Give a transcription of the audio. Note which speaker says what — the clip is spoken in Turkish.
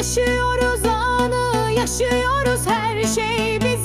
Speaker 1: Yaşıyoruz anı, yaşıyoruz her şey bizi